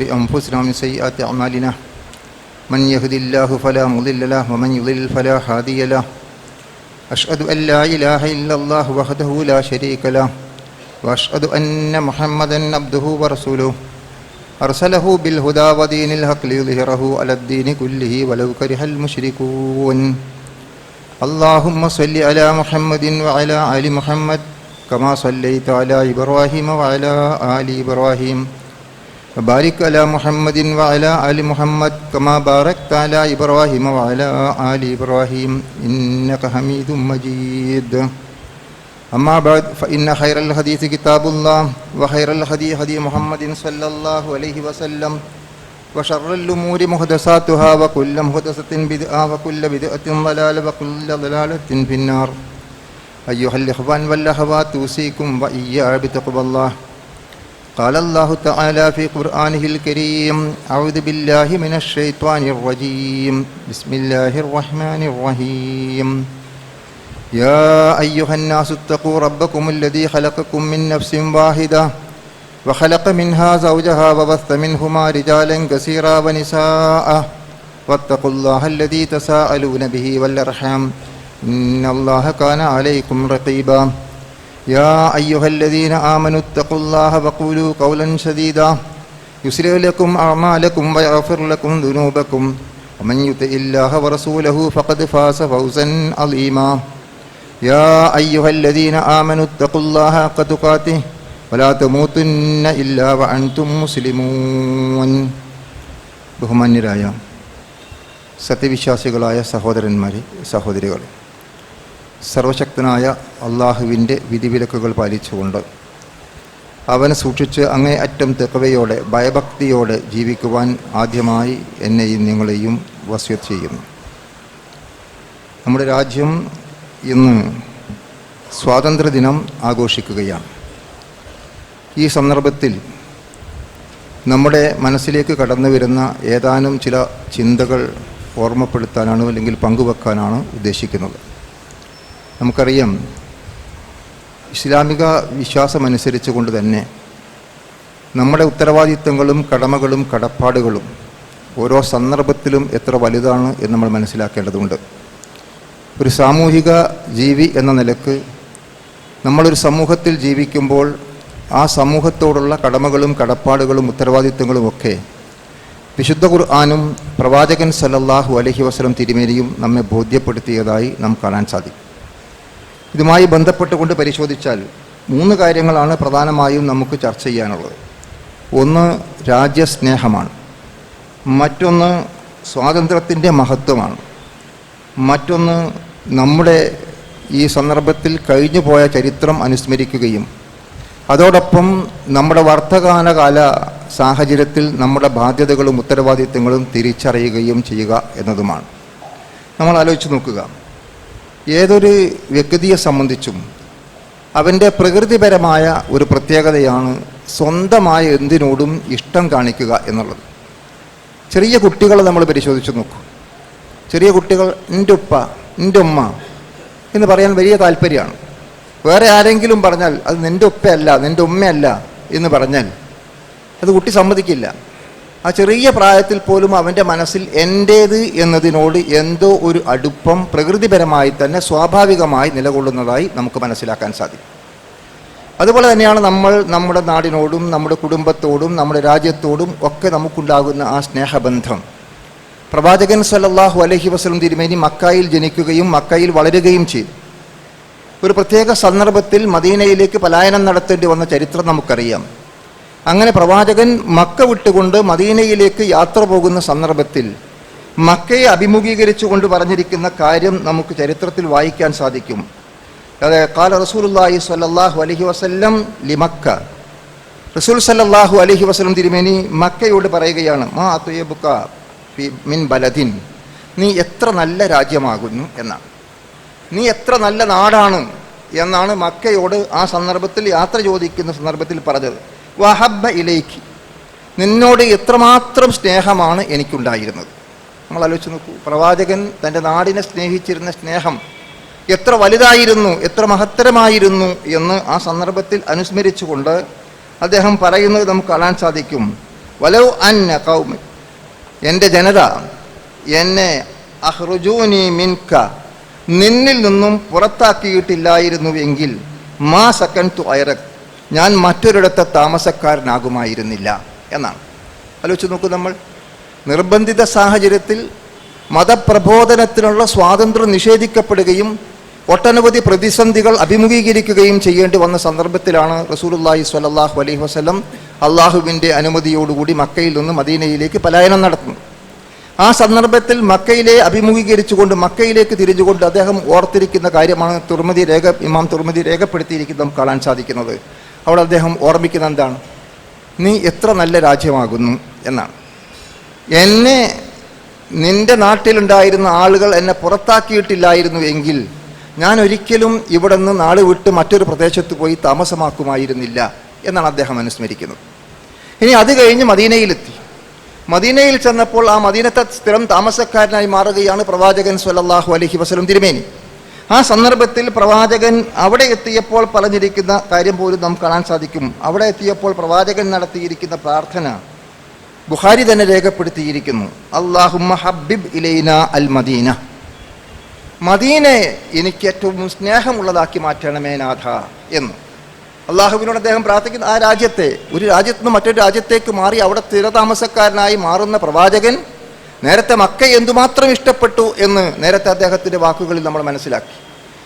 شرور أنفسنا ومن سيئات أعمالنا. من يهد الله فلا مضل له ومن يضلل فلا هادي له. أشهد أن لا إله إلا الله وحده لا شريك له وأشهد أن محمدا عبده ورسوله. أرسله بالهدى ودين الحق ليظهره على الدين كله ولو كره المشركون. اللهم صل على محمد وعلى آل محمد كما صليت على إبراهيم وعلى آل إبراهيم. وبارك على محمد وعلى آل محمد كما باركت على إبراهيم وعلى آل إبراهيم إنك حميد مجيد. أما بعد فإن خير الحديث كتاب الله وخير الهدي هدي محمد صلى الله عليه وسلم وشر الأمور محدثاتها وكل محدثة بدعة وكل بدعة ضلالة وكل ضلالة في النار. أيها الإخوان والأخوات أوصيكم وإياي بتقوى الله. قال الله تعالى في قرآنه الكريم أعوذ بالله من الشيطان الرجيم. بسم الله الرحمن الرحيم. يا أيها الناس اتقوا ربكم الذي خلقكم من نفس واحدة وخلق منها زوجها وبث منهما رجالا كثيرا ونساء. واتقوا الله الذي تساءلون به والأرحام. إن الله كان عليكم رقيبا. يا أيها الذين آمنوا اتقوا الله وقولوا قولا سديدا يسرع لكم أعمالكم ويغفر لكم ذنوبكم ومن يطع الله ورسوله فقد فاز فوزا عظيما يا أيها الذين آمنوا اتقوا الله حق تقاته ولا تموتن إلا وأنتم مسلمون ബഹുമാന്യരായ സത്യവിശ്വാസികളായ സഹോദരന്മാരെ സഹോദരികളെ സർവശക്തനായ അള്ളാഹുവിന്റെ വിധിവിലക്കുകൾ പാലിച്ചുകൊണ്ട് അവനെ സൂക്ഷിച്ച് അങ്ങേയറ്റം തെക്കവയോടെ ഭയഭക്തിയോടെ ജീവിക്കുവാൻ ആദ്യമായി എന്നെയും നിങ്ങളെയും വസ്യത്ത് ചെയ്യുന്നു. നമ്മുടെ രാജ്യം ഇന്ന് സ്വാതന്ത്ര്യദിനം ആഘോഷിക്കുകയാണ്. ഈ സന്ദർഭത്തിൽ നമ്മുടെ മനസ്സിലേക്ക് കടന്നു വരുന്ന ഏതാനും ചില ചിന്തകൾ ഓർമ്മപ്പെടുത്താനാണ് അല്ലെങ്കിൽ പങ്കുവെക്കാനാണ് ഉദ്ദേശിക്കുന്നത്? നമുക്കറിയാം. ഇസ്ലാമിക വിശ്വാസമനുസരിച്ച് കൊണ്ട് തന്നെ നമ്മുടെ ഉത്തരവാദിത്തങ്ങളും കടമകളും കടപ്പാടുകളും ഓരോ സന്ദർഭത്തിലും എത്ര വലുതാണ് എന്ന് നമ്മൾ മനസ്സിലാക്കേണ്ടതുണ്ട്. ഒരു സാമൂഹിക ജീവി എന്ന നിലയ്ക്ക് നമ്മളൊരു സമൂഹത്തിൽ ജീവിക്കുമ്പോൾ ആ സമൂഹത്തോടുള്ള കടമകളും കടപ്പാടുകളും ഉത്തരവാദിത്തങ്ങളും ഒക്കെ വിശുദ്ധ ഖുർആാനും പ്രവാചകൻ സല്ലല്ലാഹു അലഹി വസ്ലം തിരുമേനിയും നമ്മെ ബോധ്യപ്പെടുത്തിയതായി നാം കാണാൻ സാധിക്കും. ഇതുമായി ബന്ധപ്പെട്ടുകൊണ്ട് പരിശോധിച്ചാൽ മൂന്ന് കാര്യങ്ങളാണ് പ്രധാനമായും നമുക്ക് ചർച്ച ചെയ്യാനുള്ളത്. ഒന്ന് രാജ്യസ്നേഹമാണ്. മറ്റൊന്ന് സ്വാതന്ത്ര്യത്തിന്റെ മഹത്വമാണ്. മറ്റൊന്ന് നമ്മുടെ ഈ സന്ദർഭത്തിൽ കഴിഞ്ഞു പോയ ചരിത്രം അനുസ്മരിക്കുകയും അതോടൊപ്പം നമ്മുടെ വർത്തകാലകാല സാഹചര്യത്തിൽ നമ്മുടെ ബാധ്യതകളും ഉത്തരവാദിത്തങ്ങളും തിരിച്ചറിയുകയും ചെയ്യുക എന്നതുമാണ്. നമ്മൾ ആലോചിച്ച് നോക്കുക. ഏതൊരു വ്യക്തിയെ സംബന്ധിച്ചും അവന്റെ പ്രകൃതിപരമായ ഒരു പ്രത്യേകതയാണ് സ്വന്തമായ എന്തിനോടും ഇഷ്ടം കാണിക്കുക എന്നുള്ളത്. ചെറിയ കുട്ടികളെ നമ്മൾ പരിശോധിച്ച് നോക്കും. ചെറിയ കുട്ടികൾ എന്റെ ഉപ്പ എന്റെ ഉമ്മ എന്ന് പറയാൻ വലിയ താല്പര്യമാണ്. വേറെ ആരെങ്കിലും പറഞ്ഞാൽ അത് നിന്റെ ഉപ്പയല്ല നിന്റെ ഉമ്മയല്ല എന്ന് പറഞ്ഞാൽ അത് കുട്ടി സമ്മതിക്കില്ല. ആ ചെറിയ പ്രായത്തിൽ പോലും അവന്റെ മനസ്സിൽ എന്റേത് എന്നതിനോട് എന്തോ ഒരു അടുപ്പം പ്രകൃതിപരമായി തന്നെ സ്വാഭാവികമായി നിലകൊള്ളുന്നതായി നമുക്ക് മനസ്സിലാക്കാൻ സാധിക്കും. അതുപോലെ തന്നെയാണ് നമ്മൾ നമ്മുടെ നാടിനോടും നമ്മുടെ കുടുംബത്തോടും നമ്മുടെ രാജ്യത്തോടും ഒക്കെ നമുക്കുണ്ടാകുന്ന ആ സ്നേഹബന്ധം. പ്രവാചകൻ സല്ലല്ലാഹു അലഹി വസ്ലം തിരുമേനി മക്കായിൽ ജനിക്കുകയും മക്കായിൽ വളരുകയും ചെയ്തു. ഒരു പ്രത്യേക സന്ദർഭത്തിൽ മദീനയിലേക്ക് പലായനം നടത്തേണ്ടി വന്ന ചരിത്രം നമുക്കറിയാം. അങ്ങനെ പ്രവാചകൻ മക്ക വിട്ടുകൊണ്ട് മദീനയിലേക്ക് യാത്ര പോകുന്ന സന്ദർഭത്തിൽ മക്കയെ അഭിമുഖീകരിച്ചുകൊണ്ട് പറഞ്ഞിരിക്കുന്ന കാര്യം നമുക്ക് ചരിത്രത്തിൽ വായിക്കാൻ സാധിക്കും. അതെ കാല റസൂലുല്ലാഹി സ്വല്ലല്ലാഹു അലൈഹി വസല്ലം ലിമക്ക റസൂൽ സല്ലാഹു അലഹി വസ്ലം തിരുമേനി മക്കയോട് പറയുകയാണ് മാ തുയബുക്ക മിൻ ബലദിൻ. നീ എത്ര നല്ല രാജ്യമാകുന്നു എന്നാണ്. നീ എത്ര നല്ല നാടാണ് എന്നാണ് മക്കയോട് ആ സന്ദർഭത്തിൽ യാത്ര ചോദിക്കുന്ന സന്ദർഭത്തിൽ പറഞ്ഞത്. വഹബ്ബ ഇലേക്ക് നിന്നോട് എത്രമാത്രം സ്നേഹമാണ് എനിക്കുണ്ടായിരുന്നത്. നമ്മൾ ആലോചിച്ച് നോക്കൂ പ്രവാചകൻ തന്റെ നാടിനെ സ്നേഹിച്ചിരുന്ന സ്നേഹം എത്ര വലുതായിരുന്നു എത്ര മഹത്തരമായിരുന്നു എന്ന് ആ സന്ദർഭത്തിൽ അനുസ്മരിച്ചുകൊണ്ട് അദ്ദേഹം പറയുന്നത് നമുക്ക് കാണാൻ സാധിക്കും. വലൗ അന്ന കൗമി എന്റെ ജനത എന്നെ അഹ്റുജൂനി മിൻക നിന്നിൽ നിന്നും പുറത്താക്കിയിട്ടില്ലായിരുന്നുവെങ്കിൽ മാ സക്കൻ തു ഐറക് ഞാൻ മറ്റൊരിടത്തെ താമസക്കാരനാകുമായിരുന്നില്ല എന്നാണ്. ആലോചിച്ച് നോക്കൂ നമ്മൾ. നിർബന്ധിത സാഹചര്യത്തിൽ മതപ്രബോധനത്തിനുള്ള സ്വാതന്ത്ര്യം നിഷേധിക്കപ്പെടുകയും ഒട്ടനവധി പ്രതിസന്ധികൾ അഭിമുഖീകരിക്കുകയും ചെയ്യേണ്ടി വന്ന സന്ദർഭത്തിലാണ് റസൂലുള്ളാഹി സ്വല്ലല്ലാഹു അലൈഹി വസ്ലം അള്ളാഹുവിന്റെ അനുമതിയോടുകൂടി മക്കയിൽ നിന്ന് മദീനയിലേക്ക് പലായനം നടത്തുന്നത്. ആ സന്ദർഭത്തിൽ മക്കയിലെ അഭിമുഖീകരിച്ചുകൊണ്ട് മക്കയിലേക്ക് തിരിഞ്ഞുകൊണ്ട് അദ്ദേഹം ഓർത്തിരിക്കുന്ന കാര്യമാണ് തുർമതി രേഖ ഇമാം തുർമതി രേഖപ്പെടുത്തിയിരിക്കുന്നത് കാണാൻ സാധിക്കുന്നത്. അവിടെ അദ്ദേഹം ഓർമ്മിക്കുന്ന എന്താണ്? നീ എത്ര നല്ല രാജ്യമാകുന്നു എന്നാണ്. എന്നെ നിന്റെ നാട്ടിലുണ്ടായിരുന്ന ആളുകൾ എന്നെ പുറത്താക്കിയിട്ടില്ലായിരുന്നു എങ്കിൽ ഞാൻ ഒരിക്കലും ഇവിടെ നിന്ന് നാട് വിട്ട് മറ്റൊരു പ്രദേശത്ത് പോയി താമസമാക്കുമായിരുന്നില്ല എന്നാണ് അദ്ദേഹം അനുസ്മരിക്കുന്നത്. ഇനി അത് കഴിഞ്ഞ് മദീനയിലെത്തി. മദീനയിൽ ചെന്നപ്പോൾ ആ മദീനത്തെ സ്ഥിരം താമസക്കാരനായി മാറുകയാണ് പ്രവാചകൻ സല്ലാഹു അലഹി വസ്ലം തിരുമേനി. ആ സന്ദർഭത്തിൽ പ്രവാചകൻ അവിടെ എത്തിയപ്പോൾ പറഞ്ഞിരിക്കുന്ന കാര്യം പോലും നമുക്ക് കാണാൻ സാധിക്കും. അവിടെ എത്തിയപ്പോൾ പ്രവാചകൻ നടത്തിയിരിക്കുന്ന പ്രാർത്ഥന ബുഹാരി തന്നെ രേഖപ്പെടുത്തിയിരിക്കുന്നു. അള്ളാഹുമ്മ ഹബ്ബിബ് ഇലൈന അൽ മദീന മദീനെ എനിക്ക് ഏറ്റവും സ്നേഹമുള്ളതാക്കി മാറ്റണമേ നാഥ എന്ന്. അള്ളാഹുവിനോട് അദ്ദേഹം പ്രാർത്ഥിക്കുന്ന ആ രാജ്യത്തെ ഒരു രാജ്യത്ത് നിന്ന് മറ്റൊരു രാജ്യത്തേക്ക് മാറി അവിടെ സ്ഥിരതാമസക്കാരനായി മാറുന്ന പ്രവാചകൻ നേരത്തെ മക്ക എന്തുമാത്രം ഇഷ്ടപ്പെട്ടു എന്ന് നേരത്തെ അദ്ദേഹത്തിന്റെ വാക്കുകളിൽ നമ്മൾ മനസ്സിലാക്കി.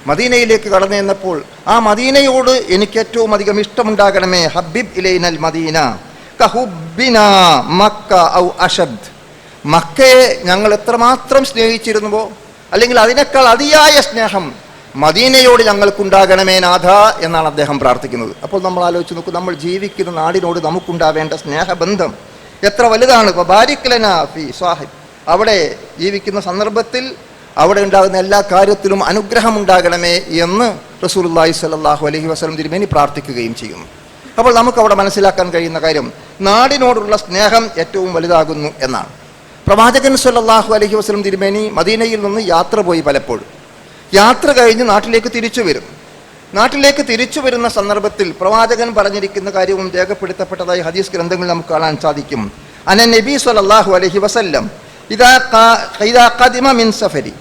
മദീനയിലേക്ക് കടന്നു ചെന്നപ്പോൾ ആ മദീനയോട് എനിക്ക് ഏറ്റവും അധികം ഇഷ്ടമുണ്ടാകണമേ ഹബിബ് ഇലൈനൽ മദീന. മക്ക ഔ അഷദ്. മക്കയെ ഞങ്ങൾ എത്രമാത്രം സ്നേഹിച്ചിരുന്നുവോ അല്ലെങ്കിൽ അതിനേക്കാൾ അതിയായ സ്നേഹം മദീനയോട് ഞങ്ങൾക്കുണ്ടാകണമേ നാഥ എന്നാണ് അദ്ദേഹം പ്രാർത്ഥിക്കുന്നത്. അപ്പോൾ നമ്മൾ ആലോചിച്ച് നോക്കും നമ്മൾ ജീവിക്കുന്ന നാടിനോട് നമുക്കുണ്ടാവേണ്ട സ്നേഹബന്ധം എത്ര വലുതാണ്. ബാരിക്കലന ഫി സാഹിബ്. അവിടെ ജീവിക്കുന്ന സന്ദർഭത്തിൽ അവിടെ ഉണ്ടാകുന്ന എല്ലാ കാര്യത്തിലും അനുഗ്രഹം ഉണ്ടാകണമേ എന്ന് റസൂലുള്ളാഹി സ്വല്ലല്ലാഹു അലഹി വസ്ലം തിരുമേനി പ്രാർത്ഥിക്കുകയും ചെയ്യുന്നു. അപ്പോൾ നമുക്ക് അവിടെ മനസ്സിലാക്കാൻ കഴിയുന്ന കാര്യം നാടിനോടുള്ള സ്നേഹം ഏറ്റവും വലുതാകുന്നു എന്നാണ്. പ്രവാചകൻ സ്വല്ലല്ലാഹു അലഹി വസ്ലം തിരുമേനി മദീനയിൽ നിന്ന് യാത്ര പോയി പലപ്പോഴും. യാത്ര കഴിഞ്ഞ് നാട്ടിലേക്ക് തിരിച്ചു വരും. നാട്ടിലേക്ക് തിരിച്ചു വരുന്ന സന്ദർഭത്തിൽ പ്രവാചകൻ പറഞ്ഞിരിക്കുന്ന കാര്യവും രേഖപ്പെടുത്തപ്പെട്ടതായി ഹദീസ് ഗ്രന്ഥങ്ങളിൽ നമുക്ക് കാണാൻ സാധിക്കും. അന നബി സ്വല്ലല്ലാഹു അലഹി വസല്ലം ഇതാ ഇതാ ഖദിമ മിൻ സഫരി.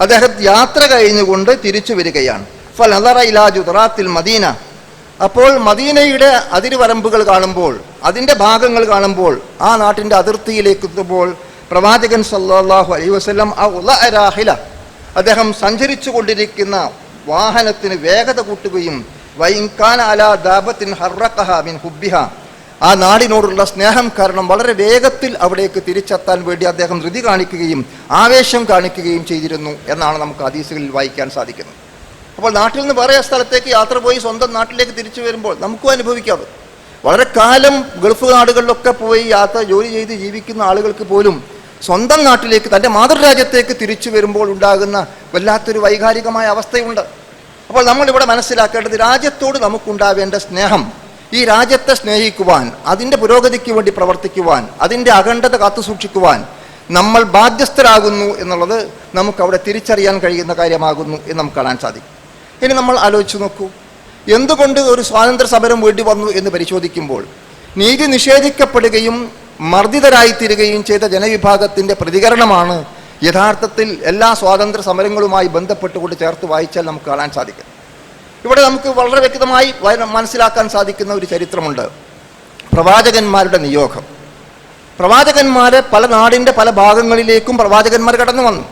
അദ്ദേഹം യാത്ര കഴിഞ്ഞുകൊണ്ട് തിരിച്ചു വരികയാണ്. ഫൽ ഇലാ ജുദറാത്തിൽ മദീന. അപ്പോൾ മദീനയുടെ അതിരുവരമ്പുകൾ കാണുമ്പോൾ അതിന്റെ ഭാഗങ്ങൾ കാണുമ്പോൾ ആ നാട്ടിന്റെ അതിർത്തിയിലേക്ക് എത്തുമ്പോൾ പ്രവാചകൻ സല്ലാഹു അലൈ വസ്ലം ആ ഉള രാഹില. അദ്ദേഹം സഞ്ചരിച്ചു കൊണ്ടിരിക്കുന്ന വാഹനത്തിന് വേഗത കൂട്ടുകയും വൈൻകാൻ അല ദാബത്തിൻ ഹർറഖഹ മിൻ ഹുബ്ബിഹ. ആ നാടിനോടുള്ള സ്നേഹം കാരണം വളരെ വേഗത്തിൽ അവിടേക്ക് തിരിച്ചെത്താൻ വേണ്ടി അദ്ദേഹം ധൃതി കാണിക്കുകയും ആവേശം കാണിക്കുകയും ചെയ്തിരുന്നു എന്നാണ് നമുക്ക് ഹദീസുകളിൽ വായിക്കാൻ സാധിക്കുന്നത്. അപ്പോൾ നാട്ടിൽ നിന്ന് വേറെ സ്ഥലത്തേക്ക് യാത്ര പോയി സ്വന്തം നാട്ടിലേക്ക് തിരിച്ചു വരുമ്പോൾ നമുക്കും അനുഭവിക്കാതെ വളരെ കാലം ഗൾഫ് നാടുകളിലൊക്കെ പോയി യാത്ര ജോലി ചെയ്ത് ജീവിക്കുന്ന ആളുകൾക്ക് പോലും സ്വന്തം നാട്ടിലേക്ക് തന്റെ മാതൃരാജ്യത്തേക്ക് തിരിച്ചു വരുമ്പോൾ ഉണ്ടാകുന്ന വല്ലാത്തൊരു വൈകാരികമായ അവസ്ഥയുണ്ട്. അപ്പോൾ നമ്മളിവിടെ മനസ്സിലാക്കേണ്ടത് രാജ്യത്തോട് നമുക്കുണ്ടാവേണ്ട സ്നേഹം ഈ രാജ്യത്തെ സ്നേഹിക്കുവാൻ അതിന്റെ പുരോഗതിക്ക് വേണ്ടി പ്രവർത്തിക്കുവാൻ അതിന്റെ അഖണ്ഡത കാത്തു സൂക്ഷിക്കുവാൻ നമ്മൾ ബാധ്യസ്ഥരാകുന്നു എന്നുള്ളത് നമുക്കവിടെ തിരിച്ചറിയാൻ കഴിയുന്ന കാര്യമാകുന്നു എന്ന് നമുക്ക് കാണാൻ സാധിക്കും. ഇനി നമ്മൾ ആലോചിച്ച് നോക്കൂ. എന്തുകൊണ്ട് ഒരു സ്വാതന്ത്ര്യ സമരം വേണ്ടി വന്നു എന്ന് പരിശോധിക്കുമ്പോൾ നീതി നിഷേധിക്കപ്പെടുകയും മർദ്ദിതരായിത്തീരുകയും ചെയ്ത ജനവിഭാഗത്തിന്റെ പ്രതികരണമാണ് യഥാർത്ഥത്തിൽ എല്ലാ സ്വാതന്ത്ര്യ സമരങ്ങളുമായി ബന്ധപ്പെട്ടുകൊണ്ട് ചേർത്ത് വായിച്ചാൽ നമുക്ക് കാണാൻ സാധിക്കും. ഇവിടെ നമുക്ക് വളരെ വ്യക്തമായി മനസ്സിലാക്കാൻ സാധിക്കുന്ന ഒരു ചരിത്രമുണ്ട്. പ്രവാചകന്മാരുടെ നിയോഗം. പ്രവാചകന്മാർ പല നാടിന്റെ പല ഭാഗങ്ങളിലേക്കും പ്രവാചകന്മാർ കടന്നു വന്നു.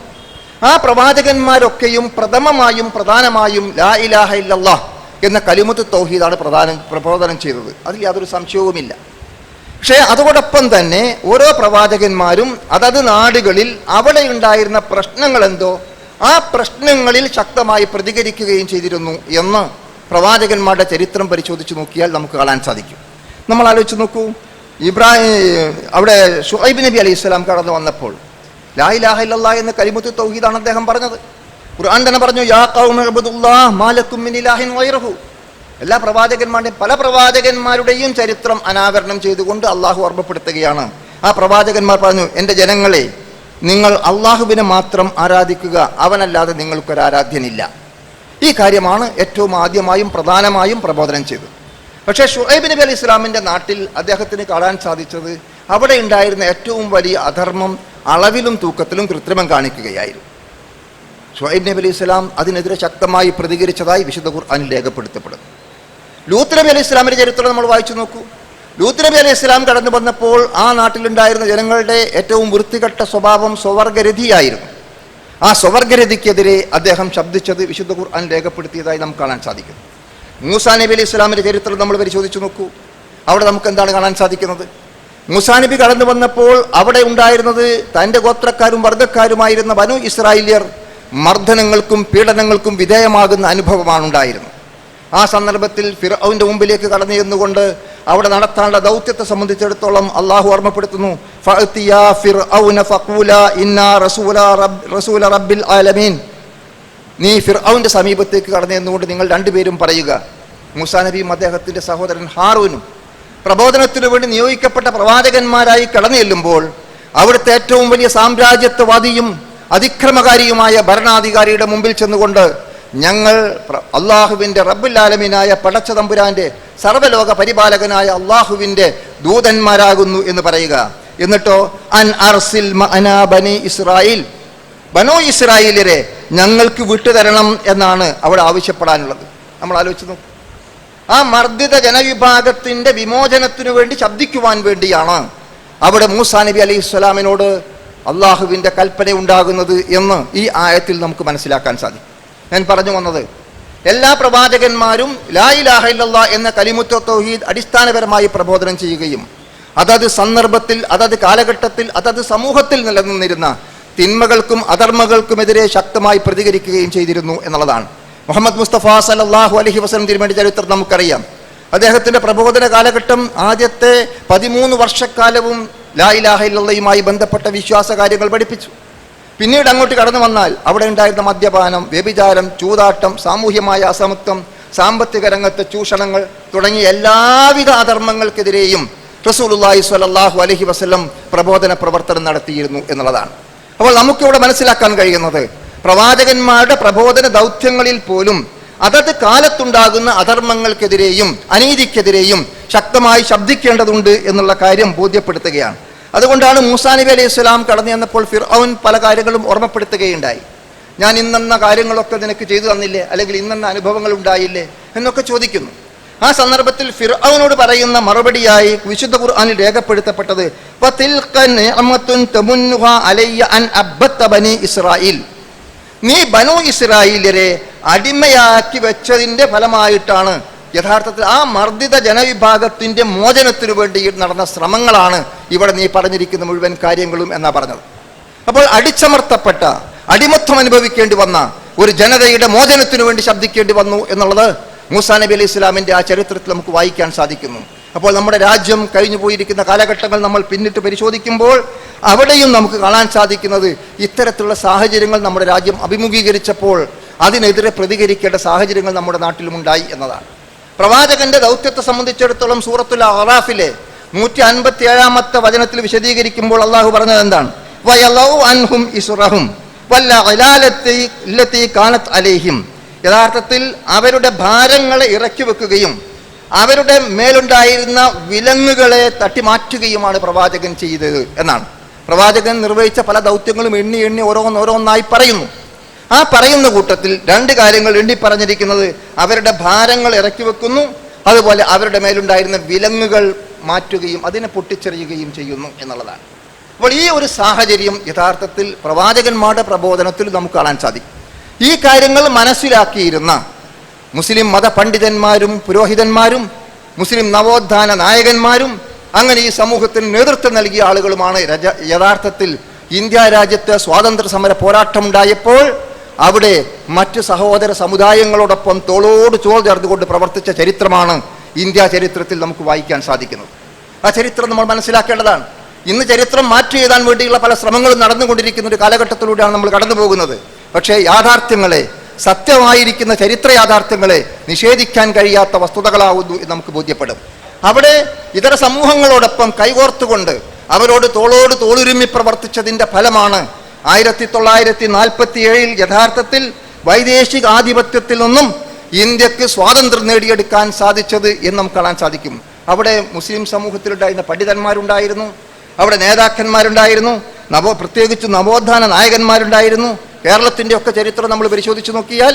ആ പ്രവാചകന്മാരൊക്കെയും പ്രഥമമായും പ്രധാനമായും ലാ ഇലാഹ ഇല്ലല്ലാ എന്ന കലിമുത്ത് തൗഹീദാണ് പ്രധാനം പ്രബോധനം ചെയ്തത്. അതിൽ യാതൊരു സംശയവുമില്ല. പക്ഷേ അതോടൊപ്പം തന്നെ ഓരോ പ്രവാചകന്മാരും അതത് നാടുകളിൽ അവിടെ ഉണ്ടായിരുന്ന പ്രശ്നങ്ങൾ എന്തോ ആ പ്രശ്നങ്ങളിൽ ശക്തമായി പ്രതികരിക്കുകയും ചെയ്തിരുന്നു എന്ന് പ്രവാചകന്മാരുടെ ചരിത്രം പരിശോധിച്ച് നോക്കിയാൽ നമുക്ക് കാണാൻ സാധിക്കും. നമ്മൾ ആലോചിച്ച് നോക്കൂ. ഇബ്രാഹിം അവിടെ ഷുഹൈബ് നബി അലൈഹി സ്വലാം കടന്നു വന്നപ്പോൾ ലാ ഇലാഹ എന്ന കലിമുത്ത് തൗഹീദാണ് അദ്ദേഹം പറഞ്ഞത്. ഖുർആൻ തന്നെ പറഞ്ഞു യാ ഖൗമി ഇബ്ദുല്ലാഹ് മാ ലക്കും മിൻ ഇലാഹിൻ ഗൈറഹു. എല്ലാ പ്രവാചകന്മാരുടെയും പല പ്രവാചകന്മാരുടെയും ചരിത്രം അനാവരണം ചെയ്തുകൊണ്ട് അള്ളാഹു ഓർമ്മപ്പെടുത്തുകയാണ്. ആ പ്രവാചകന്മാർ പറഞ്ഞു എന്റെ ജനങ്ങളെ നിങ്ങൾ അള്ളാഹുവിനെ മാത്രം ആരാധിക്കുക അവനല്ലാതെ നിങ്ങൾക്കൊരു ആരാധ്യനില്ല ഈ കാര്യമാണ് ഏറ്റവും ആദ്യമായും പ്രധാനമായും പ്രബോധനം ചെയ്തത്. പക്ഷേ ഷുഹൈബ് നബി അലി ഇസ്ലാമിന്റെ നാട്ടിൽ അദ്ദേഹത്തിന് കാണാൻ സാധിച്ചത് അവിടെ ഉണ്ടായിരുന്ന ഏറ്റവും വലിയ അധർമ്മം അളവിലും തൂക്കത്തിലും കൃത്രിമം കാണിക്കുകയായിരുന്നു. ഷുഹൈബ് നബി അലി ഇസ്ലാം അതിനെതിരെ ശക്തമായി പ്രതികരിച്ചതായി വിശുദ്ധ ഖുർആാനിൽ രേഖപ്പെടുത്തപ്പെടുന്നു. ലൂത്ത് നബി അലി ഇസ്ലാമിന്റെ ചരിത്രം നമ്മൾ വായിച്ചു നോക്കൂ. ലൂത്ത് നബി അലൈഹി ഇസ്ലാം കടന്നു വന്നപ്പോൾ ആ നാട്ടിലുണ്ടായിരുന്ന ജനങ്ങളുടെ ഏറ്റവും വൃത്തികെട്ട സ്വഭാവം സ്വവർഗരതിയായിരുന്നു. ആ സ്വവർഗരതിക്കെതിരെ അദ്ദേഹം ശബ്ദിച്ചത് വിശുദ്ധ ഖുർആൻ രേഖപ്പെടുത്തിയതായി നമുക്ക് കാണാൻ സാധിക്കും മൂസാ നബി അലൈഹി ഇസ്ലാമിന്റെ ചരിത്രം നമ്മൾ പരിശോധിച്ചു നോക്കൂ. അവിടെ നമുക്ക് എന്താണ് കാണാൻ സാധിക്കുന്നത്? മൂസാ നബി കടന്നു വന്നപ്പോൾ അവിടെ ഉണ്ടായിരുന്നത് തന്റെ ഗോത്രക്കാരും വർഗക്കാരുമായിരുന്ന ബനു ഇസ്രായേലിയർ മർദ്ദനങ്ങൾക്കും പീഡനങ്ങൾക്കും വിധേയമാകുന്ന അനുഭവമാണ് ഉണ്ടായിരുന്നത് ആ സന്ദർഭത്തിൽ ഫിറൌന്റെ മുമ്പിലേക്ക് കടന്നു ചെന്നുകൊണ്ട് അവിടെ നടത്താനുള്ള ദൗത്യത്തെ സംബന്ധിച്ചിടത്തോളം അള്ളാഹു ഓർമ്മപ്പെടുത്തുന്നു. നീ ഫിർഔന്റെ സമീപത്തേക്ക് കടന്നു ചെന്നുകൊണ്ട് നിങ്ങൾ രണ്ടുപേരും പറയുക. മുസാ നബിയും അദ്ദേഹത്തിന്റെ സഹോദരൻ ഹാറൂനും പ്രബോധനത്തിനു വേണ്ടി നിയോഗിക്കപ്പെട്ട പ്രവാചകന്മാരായി കടന്നു ചെല്ലുമ്പോൾ അവിടുത്തെ ഏറ്റവും വലിയ സാമ്രാജ്യത്വവാദിയും അതിക്രമകാരിയുമായ ഭരണാധികാരിയുടെ മുമ്പിൽ ചെന്നുകൊണ്ട് ഞങ്ങൾ അള്ളാഹുവിന്റെ റബ്ബുല്ലാലമീനായ പടച്ച തമ്പുരാന്റെ പരിപാലകനായ അള്ളാഹുവിന്റെ ദൂതന്മാരാകുന്നു എന്ന് പറയുക. എന്നിട്ടോ അൻ അർസിൽ മഅന ബനി ഇസ്രായേൽ. ബനോ ഇസ്രായേലിരെ ഞങ്ങൾക്ക് വിട്ടുതരണം എന്നാണ് അവിടെ ആവശ്യപ്പെടാനുള്ളത്. നമ്മൾ ആലോചിച്ച് നോക്കും. ആ മർദ്ദിത ജനവിഭാഗത്തിന്റെ വിമോചനത്തിനു വേണ്ടി ശബ്ദിക്കുവാൻ വേണ്ടിയാണ് അവിടെ മൂസാ നബി അലൈഹി സ്വലാമിനോട് അള്ളാഹുവിന്റെ കൽപ്പന ഉണ്ടാകുന്നത് എന്ന് ഈ ആയത്തിൽ നമുക്ക് മനസ്സിലാക്കാൻ സാധിക്കും. ഞാൻ പറഞ്ഞു വന്നത്. എല്ലാ പ്രവാചകന്മാരും ലാ ഇലാഹ ഇല്ലല്ലാ എന്ന കലിമുത്ത തൗഹീദ് അടിസ്ഥാനപരമായി പ്രബോധനം ചെയ്യുകയും അതത് സന്ദർഭത്തിൽ അതത് കാലഘട്ടത്തിൽ അതത് സമൂഹത്തിൽ നിലനിന്നിരുന്ന തിന്മകൾക്കും അധർമ്മകൾക്കുമെതിരെ ശക്തമായി പ്രതികരിക്കുകയും ചെയ്തിരുന്നു എന്നുള്ളതാണ്. മുഹമ്മദ് മുസ്തഫ സല്ലല്ലാഹു അലഹി വസ്ലം തിരുമേനി ചരിത്രം നമുക്കറിയാം. അദ്ദേഹത്തിന്റെ പ്രബോധന കാലഘട്ടം ആദ്യത്തെ പതിമൂന്ന് വർഷക്കാലവും ലാ ഇലാഹ ഇല്ലല്ലയുമായി ബന്ധപ്പെട്ട വിശ്വാസ കാര്യങ്ങൾ പഠിപ്പിച്ചു. പിന്നീട് അങ്ങോട്ട് കടന്നു വന്നാൽ അവിടെ ഉണ്ടായിരുന്ന മദ്യപാനം വ്യഭിചാരം ചൂതാട്ടം സാമൂഹ്യമായ അസമത്വം സാമ്പത്തിക രംഗത്തെ ചൂഷണങ്ങൾ തുടങ്ങിയ എല്ലാവിധ അധർമ്മങ്ങൾക്കെതിരെയും റസൂലുള്ളാഹി സ്വല്ലല്ലാഹു അലഹി വസ്ലം പ്രബോധന പ്രവർത്തനം നടത്തിയിരുന്നു എന്നുള്ളതാണ്. അപ്പോൾ നമുക്കിവിടെ മനസ്സിലാക്കാൻ കഴിയുന്നത് പ്രവാചകന്മാരുടെ പ്രബോധന ദൗത്യങ്ങളിൽ പോലും അതത് കാലത്തുണ്ടാകുന്ന അധർമ്മങ്ങൾക്കെതിരെയും അനീതിക്കെതിരെയും ശക്തമായി ശബ്ദിക്കേണ്ടതുണ്ട് എന്നുള്ള കാര്യം ബോധ്യപ്പെടുത്തുകയാണ്. അതുകൊണ്ടാണ് മൂസാ നബി അലൈഹി സ്വലാം കടന്നു ചെന്നപ്പോൾ ഫിർഔൻ പല കാര്യങ്ങളും ഓർമ്മപ്പെടുത്തുകയുണ്ടായി. ഞാൻ ഇന്നെന്ന കാര്യങ്ങളൊക്കെ നിനക്ക് ചെയ്തു തന്നില്ലേ? അല്ലെങ്കിൽ ഇന്നെന്ന അനുഭവങ്ങൾ ഉണ്ടായില്ലേ? എന്നൊക്കെ ചോദിക്കുന്നു. ആ സന്ദർഭത്തിൽ ഫിർഔനോട് പറയുന്ന മറുപടിയായി വിശുദ്ധ ഖുർആനിൽ രേഖപ്പെടുത്തപ്പെട്ടത് "വതിൽക നിഅമത്തുൻ തമുന്നുഹാ അലയ്യ അൻ അബ്ബത്ത ബനി ഇസ്രായേൽ നീ ബനു ഇസ്രായേലരെ അടിമയാക്കി വെച്ചതിന്റെ ഫലമായിട്ടാണ് യഥാർത്ഥത്തിൽ ആ മർദ്ദിത ജനവിഭാഗത്തിന്റെ മോചനത്തിനു വേണ്ടി നടന്ന ശ്രമങ്ങളാണ് ഇവിടെ നീ പറഞ്ഞിരിക്കുന്ന മുഴുവൻ കാര്യങ്ങളും എന്നാ പറഞ്ഞത്. അപ്പോൾ അടിച്ചമർത്തപ്പെട്ട അടിമത്വം അനുഭവിക്കേണ്ടി വന്ന ഒരു ജനതയുടെ മോചനത്തിനു വേണ്ടി ശബ്ദിക്കേണ്ടി വന്നു എന്നുള്ളത് മൂസാ നബി അലി ഇസ്ലാമിന്റെ ആ ചരിത്രത്തിൽ നമുക്ക് വായിക്കാൻ സാധിക്കുന്നു. അപ്പോൾ നമ്മുടെ രാജ്യം കഴിഞ്ഞു പോയിരിക്കുന്ന കാലഘട്ടങ്ങൾ നമ്മൾ പിന്നിട്ട് പരിശോധിക്കുമ്പോൾ അവിടെയും നമുക്ക് കാണാൻ സാധിക്കുന്നത് ഇത്തരത്തിലുള്ള സാഹചര്യങ്ങൾ നമ്മുടെ രാജ്യം അഭിമുഖീകരിച്ചപ്പോൾ അതിനെതിരെ പ്രതികരിക്കേണ്ട സാഹചര്യങ്ങൾ നമ്മുടെ നാട്ടിലുമുണ്ടായി എന്നതാണ്. പ്രവാചകന്റെ ദൗത്യത്തെ സംബന്ധിച്ചിടത്തോളം സൂറത്തുൽ അറാഫിലെ നൂറ്റി അൻപത്തി ഏഴാമത്തെ വചനത്തിൽ വിശദീകരിക്കുമ്പോൾ അള്ളാഹു പറഞ്ഞത് എന്താണ്? അൻഹും വല്ല യഥാർത്ഥത്തിൽ അവരുടെ ഭാരങ്ങളെ ഇറക്കി വെക്കുകയും അവരുടെ മേലുണ്ടായിരുന്ന വിലങ്ങുകളെ തട്ടിമാറ്റുകയുമാണ് പ്രവാചകൻ ചെയ്തത് എന്നാണ്. പ്രവാചകൻ നിർവഹിച്ച പല ദൗത്യങ്ങളും എണ്ണി എണ്ണി ഓരോന്നോരോന്നായി പറയുന്നു. ആ പറയുന്ന കൂട്ടത്തിൽ രണ്ട് കാര്യങ്ങൾ എണ്ണി പറഞ്ഞിരിക്കുന്നത് അവരുടെ ഭാരങ്ങൾ ഇറക്കി വെക്കുന്നു അതുപോലെ അവരുടെ മേലുണ്ടായിരുന്ന വിലങ്ങുകൾ മാറ്റുകയും അതിനെ പൊട്ടിച്ചെറിയുകയും ചെയ്യുന്നു എന്നുള്ളതാണ്. അപ്പോൾ ഈ ഒരു സാഹചര്യം യഥാർത്ഥത്തിൽ പ്രവാചകന്മാരുടെ പ്രബോധനത്തിൽ നമുക്ക് കാണാൻ സാധിക്കും. ഈ കാര്യങ്ങൾ മനസ്സിലാക്കിയിരുന്ന മുസ്ലിം മതപണ്ഡിതന്മാരും പുരോഹിതന്മാരും മുസ്ലിം നവോത്ഥാന നായകന്മാരും അങ്ങനെ ഈ സമൂഹത്തിന് നേതൃത്വം നൽകിയ ആളുകളുമാണ് യഥാർത്ഥത്തിൽ ഇന്ത്യ രാജ്യത്ത് സ്വാതന്ത്ര്യ സമര പോരാട്ടമുണ്ടായപ്പോൾ അവിടെ മറ്റ് സഹോദര സമുദായങ്ങളോടൊപ്പം തോളോട് ചോൾ ചേർന്നുകൊണ്ട് പ്രവർത്തിച്ച ചരിത്രമാണ് ഇന്ത്യ ചരിത്രത്തിൽ നമുക്ക് വായിക്കാൻ സാധിക്കുന്നത്. ആ ചരിത്രം നമ്മൾ മനസ്സിലാക്കേണ്ടതാണ്. ഇന്ന് ചരിത്രം മാറ്റി എഴുതാൻ വേണ്ടിയുള്ള പല ശ്രമങ്ങളും നടന്നുകൊണ്ടിരിക്കുന്ന ഒരു കാലഘട്ടത്തിലൂടെയാണ് നമ്മൾ കടന്നു പോകുന്നത്. പക്ഷേ യാഥാർത്ഥ്യങ്ങളെ സത്യമായിരിക്കുന്ന ചരിത്ര യാഥാർത്ഥ്യങ്ങളെ നിഷേധിക്കാൻ കഴിയാത്ത വസ്തുതകളാവുന്നു എന്ന് നമുക്ക് ബോധ്യപ്പെടും. അവിടെ ഇതര സമൂഹങ്ങളോടൊപ്പം കൈകോർത്തുകൊണ്ട് അവരോട് തോളോട് തോളുരുമ്മി പ്രവർത്തിച്ചതിന്റെ ഫലമാണ് ആയിരത്തി തൊള്ളായിരത്തി നാൽപ്പത്തി ഏഴിൽ യഥാർത്ഥത്തിൽ വൈദേശിക ആധിപത്യത്തിൽ നിന്നും ഇന്ത്യയ്ക്ക് സ്വാതന്ത്ര്യം നേടിയെടുക്കാൻ സാധിച്ചത് എന്ന് കാണാൻ സാധിക്കും. അവിടെ മുസ്ലിം സമൂഹത്തിലുണ്ടായിരുന്ന പണ്ഡിതന്മാരുണ്ടായിരുന്നു അവിടെ നേതാക്കന്മാരുണ്ടായിരുന്നു നവോ പ്രത്യേകിച്ച് നവോത്ഥാന നായകന്മാരുണ്ടായിരുന്നു. കേരളത്തിന്റെ ഒക്കെ ചരിത്രം നമ്മൾ പരിശോധിച്ചു നോക്കിയാൽ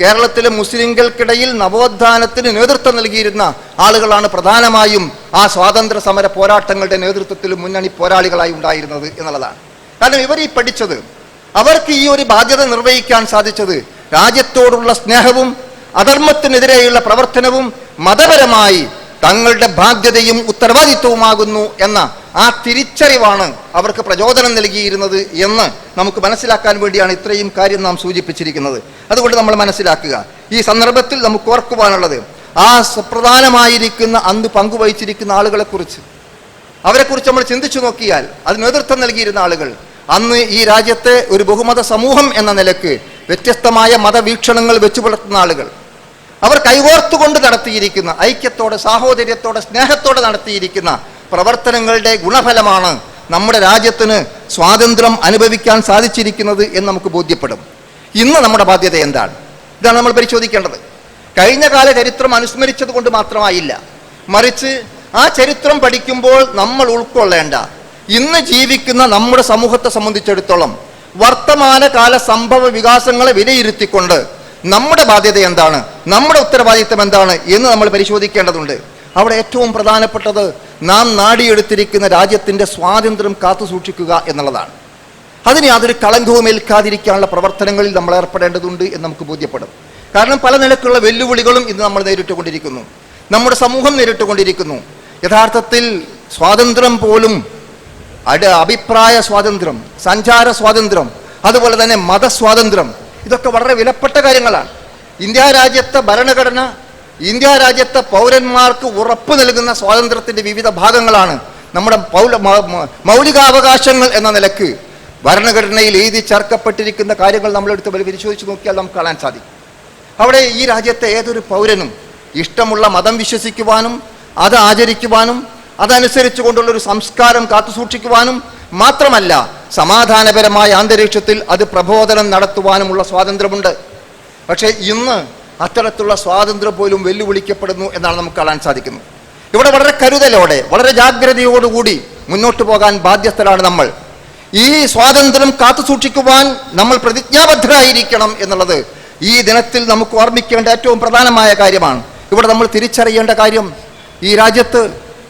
കേരളത്തിലെ മുസ്ലിങ്ങൾക്കിടയിൽ നവോത്ഥാനത്തിന് നേതൃത്വം നൽകിയിരുന്ന ആളുകളാണ് പ്രധാനമായും ആ സ്വാതന്ത്ര്യ സമര പോരാട്ടങ്ങളുടെ നേതൃത്വത്തിൽ മുന്നണി പോരാളികളായി ഉണ്ടായിരുന്നത് എന്നുള്ളതാണ്. കാരണം ഇവർ ഈ പഠിച്ചത് അവർക്ക് ഈ ഒരു ബാധ്യത നിർവഹിക്കാൻ സാധിച്ചത് രാജ്യത്തോടുള്ള സ്നേഹവും അധർമ്മത്തിനെതിരെയുള്ള പ്രവർത്തനവും മതപരമായി തങ്ങളുടെ ബാധ്യതയും ഉത്തരവാദിത്വവുമാകുന്നു എന്ന ആ തിരിച്ചറിവാണ് അവർക്ക് പ്രചോദനം നൽകിയിരുന്നത് എന്ന് നമുക്ക് മനസ്സിലാക്കാൻ വേണ്ടിയാണ് ഇത്രയും കാര്യം നാം സൂചിപ്പിച്ചിരിക്കുന്നത്. അതുകൊണ്ട് നമ്മൾ മനസ്സിലാക്കുക. ഈ സന്ദർഭത്തിൽ നമുക്ക് ഓർക്കുവാനുള്ളത് ആ സുപ്രധാനമായിരിക്കുന്ന അന്ന് പങ്കുവഹിച്ചിരിക്കുന്ന ആളുകളെക്കുറിച്ച് അവരെക്കുറിച്ച് നമ്മൾ ചിന്തിച്ചു നോക്കിയാൽ അത് നേതൃത്വം നൽകിയിരുന്ന ആളുകൾ അന്ന് ഈ രാജ്യത്തെ ഒരു ബഹുമത സമൂഹം എന്ന നിലയ്ക്ക് വ്യത്യസ്തമായ മതവീക്ഷണങ്ങൾ വെച്ചു പുലർത്തുന്ന ആളുകൾ അവർ കൈകോർത്തുകൊണ്ട് നടത്തിയിരിക്കുന്ന ഐക്യത്തോടെ സാഹോദര്യത്തോടെ സ്നേഹത്തോടെ നടത്തിയിരിക്കുന്ന പ്രവർത്തനങ്ങളുടെ ഗുണഫലമാണ് നമ്മുടെ രാജ്യത്തിന് സ്വാതന്ത്ര്യം അനുഭവിക്കാൻ സാധിച്ചിരിക്കുന്നത് എന്ന് നമുക്ക് ബോധ്യപ്പെടും. ഇന്ന് നമ്മുടെ ബാധ്യത എന്താണ്? ഇതാണ് നമ്മൾ പരിശോധിക്കേണ്ടത്. കഴിഞ്ഞ കാല ചരിത്രം അനുസ്മരിച്ചത് കൊണ്ട് മാത്രമായില്ല. മറിച്ച് ആ ചരിത്രം പഠിക്കുമ്പോൾ നമ്മൾ ഉൾക്കൊള്ളേണ്ട. ഇന്ന് ജീവിക്കുന്ന നമ്മുടെ സമൂഹത്തെ സംബന്ധിച്ചിടത്തോളം വർത്തമാനകാല സംഭവ വികാസങ്ങളെ വിലയിരുത്തിക്കൊണ്ട് നമ്മുടെ ബാധ്യത എന്താണ് നമ്മുടെ ഉത്തരവാദിത്തം എന്താണ് എന്ന് നമ്മൾ പരിശോധിക്കേണ്ടതുണ്ട്. അവിടെ ഏറ്റവും പ്രധാനപ്പെട്ടത് നാം നാടിയെടുത്തിരിക്കുന്ന രാജ്യത്തിന്റെ സ്വാതന്ത്ര്യം കാത്തു സൂക്ഷിക്കുക എന്നുള്ളതാണ്. അതിന് യാതൊരു കളങ്കവും ഏൽക്കാതിരിക്കാനുള്ള പ്രവർത്തനങ്ങളിൽ നമ്മൾ ഏർപ്പെടേണ്ടതുണ്ട് എന്ന് നമുക്ക് ബോധ്യപ്പെടും. കാരണം പല നിലക്കുള്ള വെല്ലുവിളികളും ഇന്ന് നമ്മൾ നേരിട്ടുകൊണ്ടിരിക്കുന്നു. നമ്മുടെ സമൂഹം നേരിട്ടുകൊണ്ടിരിക്കുന്നു. യഥാർത്ഥത്തിൽ സ്വാതന്ത്ര്യം പോലും അട അഭിപ്രായ സ്വാതന്ത്ര്യം സഞ്ചാര സ്വാതന്ത്ര്യം അതുപോലെ തന്നെ മതസ്വാതന്ത്ര്യം ഇതൊക്കെ വളരെ വിലപ്പെട്ട കാര്യങ്ങളാണ്. ഇന്ത്യ രാജ്യത്തെ ഭരണഘടന ഇന്ത്യ രാജ്യത്തെ പൗരന്മാർക്ക് ഉറപ്പ് നൽകുന്ന സ്വാതന്ത്ര്യത്തിന്റെ വിവിധ ഭാഗങ്ങളാണ് നമ്മുടെ പൗല മൗലികാവകാശങ്ങൾ എന്ന നിലയ്ക്ക് ഭരണഘടനയിൽ എഴുതി ചേർക്കപ്പെട്ടിരിക്കുന്ന കാര്യങ്ങൾ നമ്മളെടുത്ത് പരിശോധിച്ച് നോക്കിയാൽ നമുക്ക് കാണാൻ സാധിക്കും. അവിടെ ഈ രാജ്യത്തെ ഏതൊരു പൗരനും ഇഷ്ടമുള്ള മതം വിശ്വസിക്കുവാനും അത് ആചരിക്കുവാനും അതനുസരിച്ച് കൊണ്ടുള്ള ഒരു സംസ്കാരം കാത്തുസൂക്ഷിക്കുവാനും മാത്രമല്ല സമാധാനപരമായ അന്തരീക്ഷത്തിൽ അത് പ്രബോധനം നടത്തുവാനുമുള്ള സ്വാതന്ത്ര്യമുണ്ട്. പക്ഷേ ഇന്ന് അത്തരത്തിലുള്ള സ്വാതന്ത്ര്യം പോലും വെല്ലുവിളിക്കപ്പെടുന്നു എന്നാണ് നമുക്ക് കാണാൻ സാധിക്കുന്നത് ഇവിടെ വളരെ കരുതലോടെ വളരെ ജാഗ്രതയോടുകൂടി മുന്നോട്ട് പോകാൻ ബാധ്യസ്ഥരാണ് നമ്മൾ. ഈ സ്വാതന്ത്ര്യം കാത്തുസൂക്ഷിക്കുവാൻ നമ്മൾ പ്രതിജ്ഞാബദ്ധരായിരിക്കണം എന്നുള്ളത് ഈ ദിനത്തിൽ നമുക്ക് ഓർമ്മിക്കേണ്ട ഏറ്റവും പ്രധാനമായ കാര്യമാണ്. ഇവിടെ നമ്മൾ തിരിച്ചറിയേണ്ട കാര്യം ഈ രാജ്യത്ത്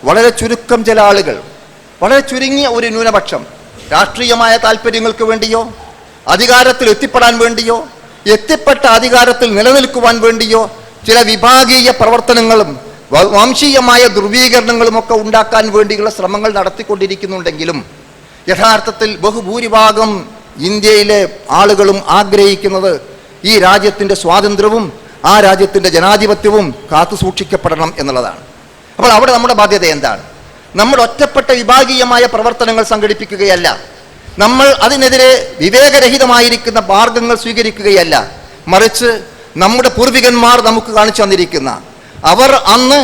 വളരെ ചുരുക്കം ചില ആളുകൾ വളരെ ചുരുങ്ങിയ ഒരു ന്യൂനപക്ഷം രാഷ്ട്രീയമായ താല്പര്യങ്ങൾക്ക് വേണ്ടിയോ അധികാരത്തിൽ എത്തിപ്പെടാൻ വേണ്ടിയോ എത്തിപ്പെട്ട അധികാരത്തിൽ നിലനിൽക്കുവാൻ വേണ്ടിയോ ചില വിഭാഗീയ പ്രവർത്തനങ്ങളും വംശീയമായ ധ്രുവീകരണങ്ങളും ഒക്കെ ഉണ്ടാക്കാൻ വേണ്ടിയുള്ള ശ്രമങ്ങൾ നടത്തിക്കൊണ്ടിരിക്കുന്നുണ്ടെങ്കിലും യഥാർത്ഥത്തിൽ ബഹുഭൂരിഭാഗം ഇന്ത്യയിലെ ആളുകളും ആഗ്രഹിക്കുന്നത് ഈ രാജ്യത്തിന്റെ സ്വാതന്ത്ര്യവും ആ രാജ്യത്തിന്റെ ജനാധിപത്യവും കാത്തു സൂക്ഷിക്കപ്പെടണം എന്നുള്ളതാണ്. അപ്പോൾ അവിടെ നമ്മുടെ ബാധ്യത എന്താണ്? നമ്മൾ ഒറ്റപ്പെട്ട വിഭാഗീയമായ പ്രവർത്തനങ്ങൾ സംഘടിപ്പിക്കുകയല്ല. നമ്മൾ അതിനെതിരെ വിവേകരഹിതമായിരിക്കുന്ന മാർഗങ്ങൾ സ്വീകരിക്കുകയല്ല. മറിച്ച് നമ്മുടെ പൂർവികന്മാർ നമുക്ക് കാണിച്ചു തന്നിരിക്കുന്ന അവർ അന്ന്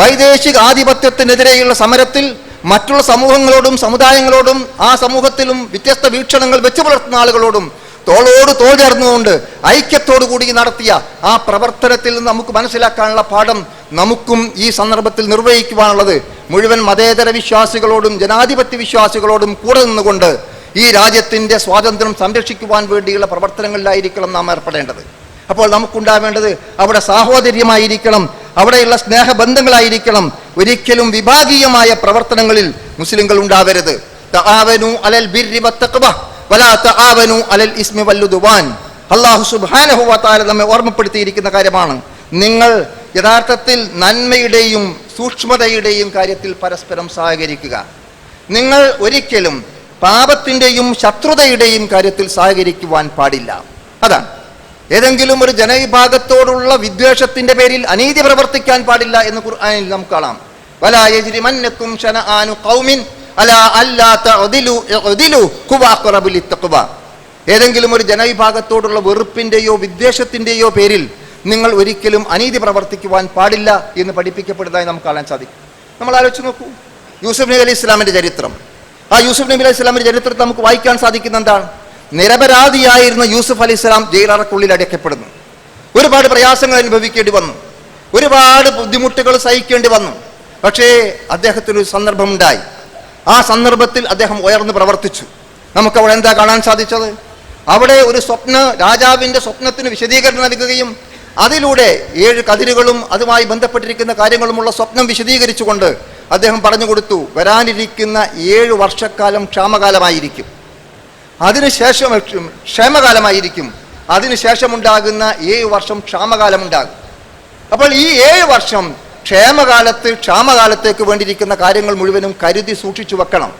വൈദേശിക ആധിപത്യത്തിനെതിരെയുള്ള സമരത്തിൽ മറ്റുള്ള സമൂഹങ്ങളോടും സമുദായങ്ങളോടും ആ സമൂഹത്തിലും വ്യത്യസ്ത വീക്ഷണങ്ങൾ വെച്ചു പുലർത്തുന്ന ആളുകളോടും തോളോട് തോൾ ചേർന്നുകൊണ്ട് ഐക്യത്തോടു കൂടി നടത്തിയ ആ പ്രവർത്തനത്തിൽ നിന്ന് നമുക്ക് മനസ്സിലാക്കാനുള്ള പാഠം നമുക്കും ഈ സന്ദർഭത്തിൽ നിർവഹിക്കുവാനുള്ളത് മുഴുവൻ മതേതര വിശ്വാസികളോടും ജനാധിപത്യ വിശ്വാസികളോടും കൂടെ നിന്നുകൊണ്ട് ഈ രാജ്യത്തിന്റെ സ്വാതന്ത്ര്യം സംരക്ഷിക്കുവാൻ വേണ്ടിയുള്ള പ്രവർത്തനങ്ങളിലായിരിക്കണം നാം ഏർപ്പെടേണ്ടത്. അപ്പോൾ നമുക്കുണ്ടാവേണ്ടത് അവിടെ സാഹോദര്യമായിരിക്കണം അവിടെയുള്ള സ്നേഹബന്ധങ്ങളായിരിക്കണം ഒരിക്കലും വിഭാഗീയമായ പ്രവർത്തനങ്ങളിൽ മുസ്ലിങ്ങൾ ഉണ്ടാവരുത്. അലൽ അലൽ ഇസ്മി സുബ്ഹാനഹു വ നമ്മെ ഓർമ്മപ്പെടുത്തിയിരിക്കുന്ന കാര്യമാണ്. നിങ്ങൾ യഥാർത്ഥത്തിൽ നന്മയുടെയും സൂക്ഷ്മതയുടെയും കാര്യത്തിൽ പരസ്പരം സഹകരിക്കുക. നിങ്ങൾ ഒരിക്കലും പാപത്തിന്റെയും ശത്രുതയുടെയും കാര്യത്തിൽ സഹകരിക്കുവാൻ പാടില്ല. അതാണ്. ഏതെങ്കിലും ഒരു ജനവിഭാഗത്തോടുള്ള വിദ്വേഷത്തിന്റെ പേരിൽ അനീതി പ്രവർത്തിക്കാൻ പാടില്ല എന്ന് ഖുർആനിൽ നമുക്ക് കാണാം. വലാ യജ്രിമന്നക്കും ശനആനു ഖൗമിൻ. അലാ ഏതെങ്കിലും ഒരു ജനവിഭാഗത്തോടുള്ള വെറുപ്പിന്റെയോ വിദ്വേഷത്തിന്റെയോ പേരിൽ നിങ്ങൾ ഒരിക്കലും അനീതി പ്രവർത്തിക്കുവാൻ പാടില്ല എന്ന് പഠിപ്പിക്കപ്പെടുന്നതായി നമുക്ക് കാണാൻ സാധിക്കും. നമ്മൾ ആലോചിച്ച് നോക്കൂ. യൂസുഫ് നബി അലൈഹി ഇസ്ലാമിന്റെ ചരിത്രം. ആ യൂസുഫ് നബി അലൈഹി ഇസ്ലാമിന്റെ ചരിത്രത്തിൽ നമുക്ക് വായിക്കാൻ സാധിക്കുന്ന എന്താണ്? നിരപരാധിയായിരുന്ന യൂസുഫ് അലി ഇസ്ലാം ജയിലറക്കുള്ളിൽ അടയ്ക്കപ്പെടുന്നു. ഒരുപാട് പ്രയാസങ്ങൾ അനുഭവിക്കേണ്ടി വന്നു. ഒരുപാട് ബുദ്ധിമുട്ടുകൾ സഹിക്കേണ്ടി വന്നു. പക്ഷേ അദ്ദേഹത്തിന് ഒരു സന്ദർഭമുണ്ടായി. ആ സന്ദർഭത്തിൽ അദ്ദേഹം ഉയർന്നു പ്രവർത്തിച്ചു. നമുക്ക് അവിടെ എന്താ കാണാൻ സാധിച്ചത്? അവിടെ ഒരു സ്വപ്ന രാജാവിന്റെ സ്വപ്നത്തിന് വിശദീകരണം നൽകുകയും അതിലൂടെ ഏഴ് കതിരുകളും അതുമായി ബന്ധപ്പെട്ടിരിക്കുന്ന കാര്യങ്ങളുമുള്ള സ്വപ്നം വിശദീകരിച്ചുകൊണ്ട് അദ്ദേഹം പറഞ്ഞു കൊടുത്തു വരാനിരിക്കുന്ന ഏഴ് വർഷക്കാലം ക്ഷാമകാലമായിരിക്കും. അതിനുശേഷം ക്ഷേമകാലമായിരിക്കും. അതിനുശേഷമുണ്ടാകുന്ന ഏഴ് വർഷം ക്ഷാമകാലമുണ്ടാകും. അപ്പോൾ ഈ ഏഴ് വർഷം ക്ഷേമകാലത്ത് ക്ഷാമകാലത്തേക്ക് വേണ്ടിയിരിക്കുന്ന കാര്യങ്ങൾ മുഴുവനും കരുതി സൂക്ഷിച്ചു വെക്കണം.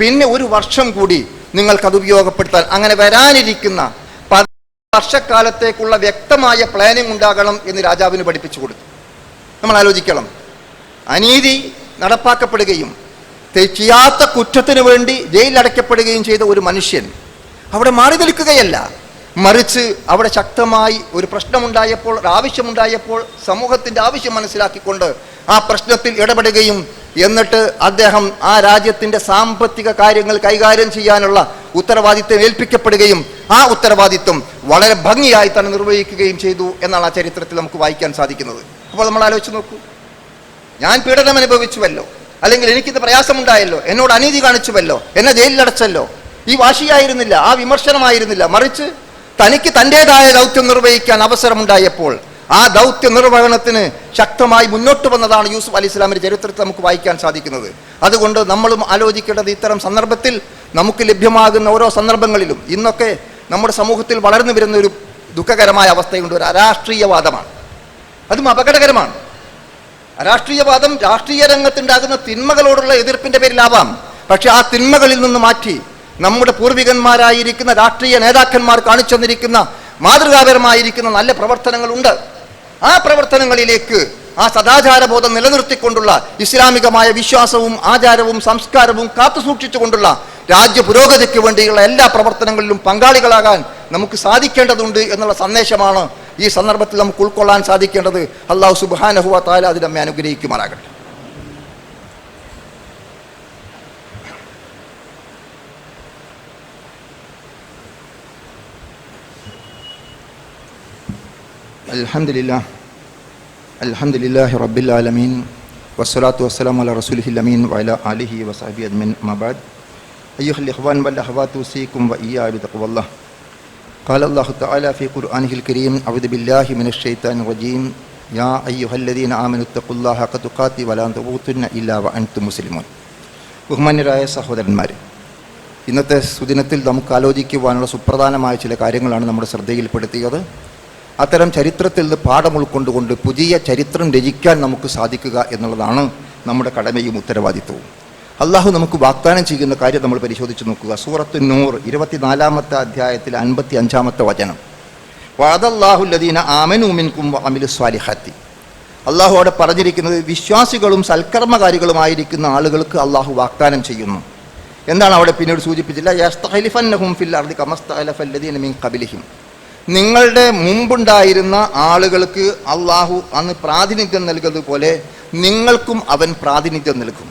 പിന്നെ ഒരു വർഷം കൂടി നിങ്ങൾക്കത് ഉപയോഗപ്പെടുത്താൻ. അങ്ങനെ വരാനിരിക്കുന്ന വർഷക്കാലത്തേക്കുള്ള വ്യക്തമായ പ്ലാനിംഗ് ഉണ്ടാകണം എന്ന് രാജാവിന് പഠിപ്പിച്ചു കൊടുത്തു. നമ്മൾ ആലോചിക്കണം. അനീതി നടപ്പാക്കപ്പെടുകയും ചെയ്യാത്ത കുറ്റത്തിന് വേണ്ടി ജയിലിലടയ്ക്കപ്പെടുകയും ചെയ്ത ഒരു മനുഷ്യൻ അവിടെ മാറി നിൽക്കുകയല്ല. മറിച്ച് അവിടെ ശക്തമായി ഒരു പ്രശ്നമുണ്ടായപ്പോൾ ആവശ്യമുണ്ടായപ്പോൾ സമൂഹത്തിന്റെ ആവശ്യം മനസ്സിലാക്കിക്കൊണ്ട് ആ പ്രശ്നത്തിൽ ഇടപെടുകയും എന്നിട്ട് അദ്ദേഹം ആ രാജ്യത്തിന്റെ സാമ്പത്തിക കാര്യങ്ങൾ കൈകാര്യം ചെയ്യാനുള്ള ഉത്തരവാദിത്വം ഏൽപ്പിക്കപ്പെടുകയും ആ ഉത്തരവാദിത്വം വളരെ ഭംഗിയായി തന്നെ നിർവഹിക്കുകയും ചെയ്തു എന്നാണ് ആ ചരിത്രത്തിൽ നമുക്ക് വായിക്കാൻ സാധിക്കുന്നത്. അപ്പോൾ നമ്മൾ ആലോചിച്ച് നോക്കൂ. ഞാൻ പീഡനം അനുഭവിച്ചുവല്ലോ അല്ലെങ്കിൽ എനിക്കിത് പ്രയാസമുണ്ടായല്ലോ എന്നോട് അനീതി കാണിച്ചുവല്ലോ എന്നെ ജയിലിലടച്ചല്ലോ ഈ വാശിയായിരുന്നില്ല ആ വിമർശനമായിരുന്നില്ല മറിച്ച് തനിക്ക് തന്റെതായ ദൗത്യം നിർവഹിക്കാൻ അവസരമുണ്ടായപ്പോൾ ആ ദൗത്യ നിർവഹണത്തിന് ശക്തമായി മുന്നോട്ട് വന്നതാണ് യൂസുഫ് അലി ഇസ്ലാമിന്റെ ചരിത്രത്തിൽ നമുക്ക് വായിക്കാൻ സാധിക്കുന്നത്. അതുകൊണ്ട് നമ്മളും ആലോചിക്കേണ്ടത് ഇത്തരം സന്ദർഭത്തിൽ നമുക്ക് ലഭ്യമാകുന്ന ഓരോ സന്ദർഭങ്ങളിലും ഇന്നൊക്കെ നമ്മുടെ സമൂഹത്തിൽ വളർന്നു വരുന്ന ഒരു ദുഃഖകരമായ അവസ്ഥയുണ്ട്. ഒരു അരാഷ്ട്രീയവാദമാണ്. അതും അപകടകരമാണ്. അരാഷ്ട്രീയവാദം രാഷ്ട്രീയ രംഗത്തുണ്ടാകുന്ന തിന്മകളോടുള്ള എതിർപ്പിന്റെ പേരിലാവാം. പക്ഷെ ആ തിന്മകളിൽ നിന്ന് മാറ്റി നമ്മുടെ പൂർവികന്മാരായിരിക്കുന്ന രാഷ്ട്രീയ നേതാക്കന്മാർ കാണിച്ചു തന്നിരിക്കുന്ന മാതൃകാപരമായിരിക്കുന്ന നല്ല പ്രവർത്തനങ്ങളുണ്ട്. ആ പ്രവർത്തനങ്ങളിലേക്ക് ആ സദാചാരബോധം നിലനിർത്തിക്കൊണ്ടുള്ള ഇസ്ലാമികമായ വിശ്വാസവും ആചാരവും സംസ്കാരവും കാത്തുസൂക്ഷിച്ചുകൊണ്ടുള്ള രാജ്യ പുരോഗതിക്ക് വേണ്ടിയുള്ള എല്ലാ പ്രവർത്തനങ്ങളിലും പങ്കാളികളാകാൻ നമുക്ക് സാധിക്കേണ്ടതുണ്ട് എന്നുള്ള സന്ദേശമാണ് ഈ സന്ദർഭത്തിൽ നമുക്ക് ഉൾക്കൊള്ളാൻ സാധിക്കേണ്ടത്. അള്ളാഹു സുബാനഹുവ താല അത് നമ്മെ അനുഗ്രഹിക്കുമാറാകട്ടെ അൽഹംദുലില്ലാ അൽഹംദുലില്ലാഹി റബ്ബിൽ ആലമീൻ വസ്സലാത്തു വസ്സലാമു അലാ റസൂലിഹിൽ അമീൻ വഅലാ ആലിഹി വസഹബി അജ്മീൻ മബാദ് അയ്യുഹൽ ഇഖ്വാൻ വൽ അഖവാത്തു ഉസീക്കും വഇയ്യാ ബിതഖ്വല്ലാഹ് قال الله تعالى في قرآنه الكريم أعوذ بالله من الشيطان الرجيم يا أيها الذين آمنوا اتقوا الله حق تقاته ولا تموتن إلا وأنتم مسلمون ബഹുമാന്യരായ സഹോദരന്മാർ ഇന്നത്തെ സുദിനത്തിൽ നമുക്ക് ആലോചിക്കുവാനുള്ള സുപ്രധാനമായ ചില കാര്യങ്ങളാണ് നമ്മുടെ ശ്രദ്ധയിൽപ്പെടുത്തിയത് അത്തരം ചരിത്രത്തിൽ നിന്ന് പാഠം ഉൾക്കൊണ്ടുകൊണ്ട് പുതിയ ചരിത്രം രചിക്കാൻ നമുക്ക് സാധിക്കുക എന്നുള്ളതാണ് നമ്മുടെ കടമയും ഉത്തരവാദിത്വവും. അള്ളാഹു നമുക്ക് വാഗ്ദാനം ചെയ്യുന്ന കാര്യം നമ്മൾ പരിശോധിച്ച് നോക്കുക. സൂറത്ത് നൂർ ഇരുപത്തിനാലാമത്തെ അധ്യായത്തിൽ അൻപത്തി അഞ്ചാമത്തെ വചനം വാദല്ലാഹുല്ലദീന ആമനൂമിൻകും അമിലു സ്വാലിഹാത്തി. അള്ളാഹു അവിടെ പറഞ്ഞിരിക്കുന്നത് വിശ്വാസികളും സൽക്കർമ്മകാരികളുമായിരിക്കുന്ന ആളുകൾക്ക് അള്ളാഹു വാഗ്ദാനം ചെയ്യുന്നു. എന്താണ് അവിടെ പിന്നീട് സൂചിപ്പിച്ചില്ല ഫിൽ അർദി മിൻ ഖബലിഹിം. നിങ്ങളുടെ മുമ്പുണ്ടായിരുന്ന ആളുകൾക്ക് അള്ളാഹു അന്ന് പ്രാതിനിധ്യം നൽകുന്നതുപോലെ നിങ്ങൾക്കും അവൻ പ്രാതിനിധ്യം നൽകും.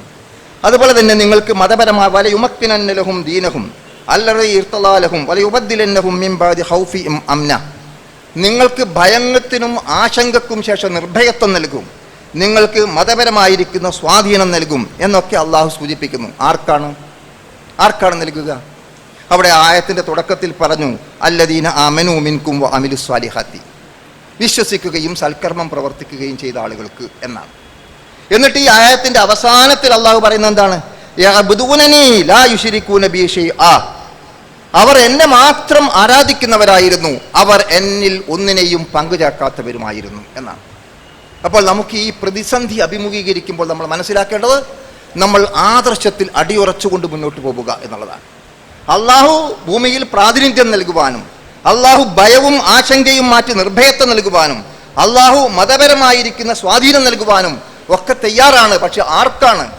അതുപോലെ തന്നെ നിങ്ങൾക്ക് മതപരമായ വല യുമക്കിനന്നലഹും ദീനഹും അല്ലറി ഇർത്തലാലഹും വല യുബദ്ദിലന്നഹും മിംബാദി ഹൗഫി ഇം അംന. നിങ്ങൾക്ക് ഭയങ്ങത്തിനും ആശങ്കക്കും ശേഷം നിർഭയത്വം നൽകും. നിങ്ങൾക്ക് മതപരമായിരിക്കുന്ന സ്വാധീനം നൽകും എന്നൊക്കെ അള്ളാഹു സൂചിപ്പിക്കുന്നു. ആർക്കാണ്? ആർക്കാണ് നൽകുക? അവിടെ ആയത്തിന്റെ തുടക്കത്തിൽ പറഞ്ഞു അല്ലദീന അമനു മിൻകും വ അമിലു സ്വാലിഹാത്തി. വിശ്വസിക്കുകയും സൽക്കർമ്മം പ്രവർത്തിക്കുകയും ചെയ്ത ആളുകൾക്ക് എന്നാണ്. എന്നിട്ട് ഈ ആയത്തിന്റെ അവസാനത്തിൽ അള്ളാഹു പറയുന്നത് എന്താണ്? ലാ. അവർ എന്നെ മാത്രം ആരാധിക്കുന്നവരായിരുന്നു അവർ എന്നിൽ ഒന്നിനെയും പങ്കുചേർക്കാത്തവരുമായിരുന്നു എന്നാണ്. അപ്പോൾ നമുക്ക് ഈ പ്രതിസന്ധി അഭിമുഖീകരിക്കുമ്പോൾ നമ്മൾ മനസ്സിലാക്കേണ്ടത് നമ്മൾ ആദർശത്തിൽ അടിയുറച്ചുകൊണ്ട് മുന്നോട്ട് പോവുക എന്നുള്ളതാണ്. അള്ളാഹു ഭൂമിയിൽ പ്രാതിനിധ്യം നൽകുവാനും അള്ളാഹു ഭയവും ആശങ്കയും മാറ്റി നിർഭയത്വം നൽകുവാനും അള്ളാഹു മതപരമായിരിക്കുന്ന സ്വാധീനം നൽകുവാനും ഒക്കെ തയ്യാറാണ്. പക്ഷെ ആർക്കാണ്?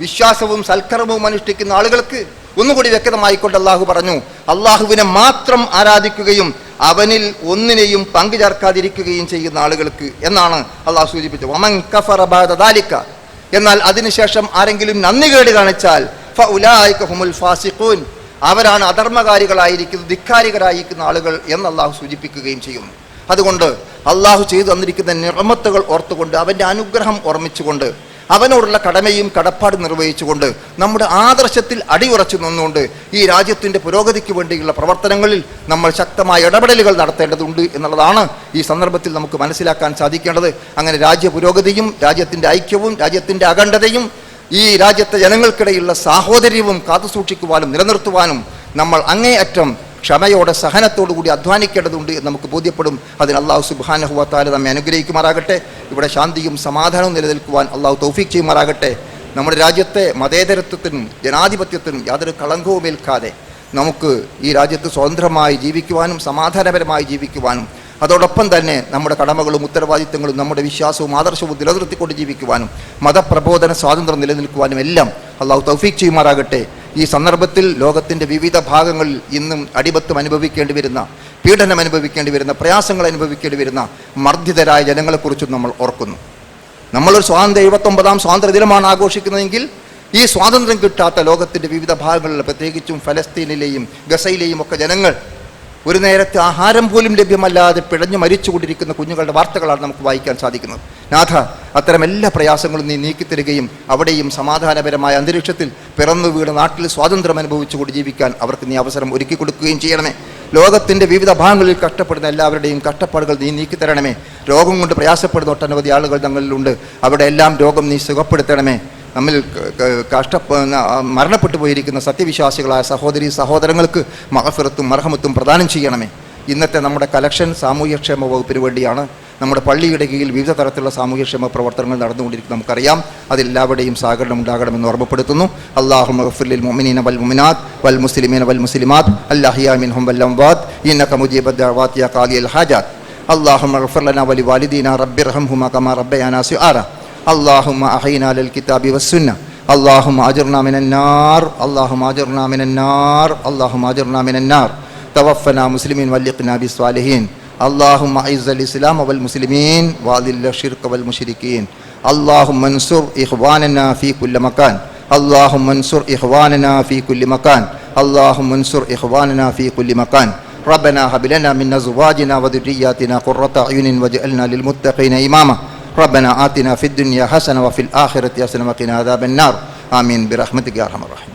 വിശ്വാസവും സൽക്കർമ്മവും അനുഷ്ഠിക്കുന്ന ആളുകൾക്ക് ഒന്നുകൂടി വ്യക്തമായിക്കൊണ്ട് അള്ളാഹു പറഞ്ഞു അള്ളാഹുവിനെ മാത്രം ആരാധിക്കുകയും അവനിൽ ഒന്നിനെയും പങ്കു ചേർക്കാതിരിക്കുകയും ചെയ്യുന്ന ആളുകൾക്ക് എന്നാണ് അള്ളാഹു സൂചിപ്പിച്ചത്. വമൻ കഫറ ബഅദ ദാലിക. എന്നാൽ അതിനുശേഷം ആരെങ്കിലും നന്ദി കേട് കാണിച്ചാൽ അവരാണ് അധർമ്മകാരികളായിരിക്കുന്ന ധിക്കാരികരായിരിക്കുന്ന ആളുകൾ എന്ന് അള്ളാഹു സൂചിപ്പിക്കുകയും ചെയ്യുന്നു. അതുകൊണ്ട് അള്ളാഹു ചെയ്തു തന്നിരിക്കുന്ന നിറമത്തുകൾ ഓർത്തുകൊണ്ട് അവന്റെ അനുഗ്രഹം ഓർമ്മിച്ചുകൊണ്ട് അവനോടുള്ള കടമയും കടപ്പാട് നിർവഹിച്ചുകൊണ്ട് നമ്മുടെ ആദർശത്തിൽ അടിയുറച്ചു നിന്നുകൊണ്ട് ഈ രാജ്യത്തിന്റെ പുരോഗതിക്ക് വേണ്ടിയുള്ള പ്രവർത്തനങ്ങളിൽ നമ്മൾ ശക്തമായ ഇടപെടലുകൾ നടത്തേണ്ടതുണ്ട് എന്നുള്ളതാണ് ഈ സന്ദർഭത്തിൽ നമുക്ക് മനസ്സിലാക്കാൻ സാധിക്കേണ്ടത്. അങ്ങനെ രാജ്യ പുരോഗതിയും രാജ്യത്തിന്റെ ഐക്യവും രാജ്യത്തിന്റെ അഖണ്ഡതയും ഈ രാജ്യത്തെ ജനങ്ങൾക്കിടയിലുള്ള സാഹോദര്യവും കാത്തുസൂക്ഷിക്കുവാനും നിലനിർത്തുവാനും നമ്മൾ അങ്ങേയറ്റം ക്ഷമയോടെ സഹനത്തോടു കൂടി അധ്വാനിക്കേണ്ടതുണ്ട് എന്ന് നമുക്ക് ബോധ്യപ്പെടും. അതിന് അള്ളാഹു സുബാനഹുവത്താൽ നമ്മെ അനുഗ്രഹിക്കുമാറാകട്ടെ. ഇവിടെ ശാന്തിയും സമാധാനവും നിലനിൽക്കുവാൻ അള്ളാഹു തൗഫീഖ് ചെയ്യുമാറാകട്ടെ. നമ്മുടെ രാജ്യത്തെ മതേതരത്വത്തിനും ജനാധിപത്യത്തിനും യാതൊരു കളങ്കവും ഏൽക്കാതെ നമുക്ക് ഈ രാജ്യത്ത് സ്വതന്ത്രമായി ജീവിക്കുവാനും സമാധാനപരമായി ജീവിക്കുവാനും അതോടൊപ്പം തന്നെ നമ്മുടെ കടമകളും ഉത്തരവാദിത്തങ്ങളും നമ്മുടെ വിശ്വാസവും ആദർശവും നിലനിർത്തിക്കൊണ്ട് ജീവിക്കുവാനും മതപ്രബോധന സ്വാതന്ത്ര്യം നിലനിൽക്കുവാനും എല്ലാം അള്ളാഹു തൗഫീഖ് ചെയ്യുമാറാകട്ടെ. ഈ സന്ദർഭത്തിൽ ലോകത്തിന്റെ വിവിധ ഭാഗങ്ങളിൽ ഇന്നും അടിമത്തം അനുഭവിക്കേണ്ടി വരുന്ന പീഡനം അനുഭവിക്കേണ്ടി വരുന്ന പ്രയാസങ്ങൾ അനുഭവിക്കേണ്ടി വരുന്ന മർദ്ദിതരായ ജനങ്ങളെക്കുറിച്ചും നമ്മൾ ഓർക്കുന്നു. നമ്മളൊരു സ്വാതന്ത്ര്യ എഴുപത്തൊമ്പതാം സ്വാതന്ത്ര്യ ദിനമാണ് ആഘോഷിക്കുന്നതെങ്കിൽ ഈ സ്വാതന്ത്ര്യം കിട്ടാത്ത ലോകത്തിന്റെ വിവിധ ഭാഗങ്ങളിൽ പ്രത്യേകിച്ചും ഫലസ്തീനിലെയും ഗസയിലെയും ഒക്കെ ജനങ്ങൾ ഒരു നേരത്തെ ആഹാരം പോലും ലഭ്യമല്ലാതെ പിഴഞ്ഞു മരിച്ചുകൊണ്ടിരിക്കുന്ന കുഞ്ഞുങ്ങളുടെ വാർത്തകളാണ് നമുക്ക് വായിക്കാൻ സാധിക്കുന്നത്. നാഥ അത്തരം എല്ലാ പ്രയാസങ്ങളും നീ നീക്കിത്തരികയും അവിടെയും സമാധാനപരമായ അന്തരീക്ഷത്തിൽ പിറന്നു വീട് നാട്ടിൽ സ്വാതന്ത്ര്യം അനുഭവിച്ചുകൊണ്ട് ജീവിക്കാൻ അവർക്ക് നീ അവസരം ഒരുക്കി കൊടുക്കുകയും ചെയ്യണമേ. ലോകത്തിന്റെ വിവിധ ഭാഗങ്ങളിൽ കഷ്ടപ്പെടുന്ന എല്ലാവരുടെയും കഷ്ടപ്പാടുകൾ നീ നീക്കിത്തരണമേ. രോഗം കൊണ്ട് പ്രയാസപ്പെടുന്ന ഒട്ടനവധി ആളുകൾ തങ്ങളിലുണ്ട്. അവിടെ എല്ലാം രോഗം നീ സുഖപ്പെടുത്തണമേ. നമ്മിൽ കഷ്ട മരണപ്പെട്ടു പോയിരിക്കുന്ന സത്യവിശ്വാസികളായ സഹോദരി സഹോദരങ്ങൾക്ക് മഹഫിറത്തും മർഹമത്തും പ്രദാനം ചെയ്യണമേ. ഇന്നത്തെ നമ്മുടെ കലക്ഷൻ സാമൂഹ്യക്ഷേമ വകുപ്പിന് വേണ്ടിയാണ് നമ്മുടെ പള്ളിയുടെ കീഴിൽ വിവിധ തരത്തിലുള്ള സാമൂഹ്യക്ഷേമ പ്രവർത്തനങ്ങൾ നടന്നുകൊണ്ടിരിക്കുന്നത് നമുക്കറിയാം. അതെല്ലാവരുടെയും സഹകരണം ഉണ്ടാകണമെന്ന് ഓർമ്മപ്പെടുത്തുന്നു. അള്ളാഹു മഹഫുലിൽ മൊമിനീന വൽ മുമിനാത്ത് വൽ മുസ്ലിമീന വൽ മുസ്ലിമാത്ത് അല്ലാഹിയാമിൻ ഹും വല്ലംബാത്ത് ഇന്നക്ക മുജീബ് ദവാത്ത് കാലി അൽ ഹാജാത്ത്. അള്ളാഹു മഹഫുലന വലി വാലിദീന റബ്ബിറഹം ഹുമാ കമാ റബ്ബയാന സി ആറ اللهم أحينا للكتاب والسنة. اللهم أجرنا من النار. اللهم أجرنا من النار. اللهم أجرنا من النار. توفنا مسلمين والقنا بالصالحين. اللهم أعز الإسلام والمسلمين وأذل الشرك والمشركين. اللهم انصر إخواننا في كل مكان. اللهم انصر إخواننا في كل مكان. اللهم انصر إخواننا في كل مكان. ربنا هب لنا من أزواجنا وذرياتنا قرة أعين واجعلنا للمتقين إماما. ربنا آتنا في الدنيا حسنة وفي الآخرة حسنة وقنا عذاب النار. آمين. برحمتك يا أرحم الراحمين.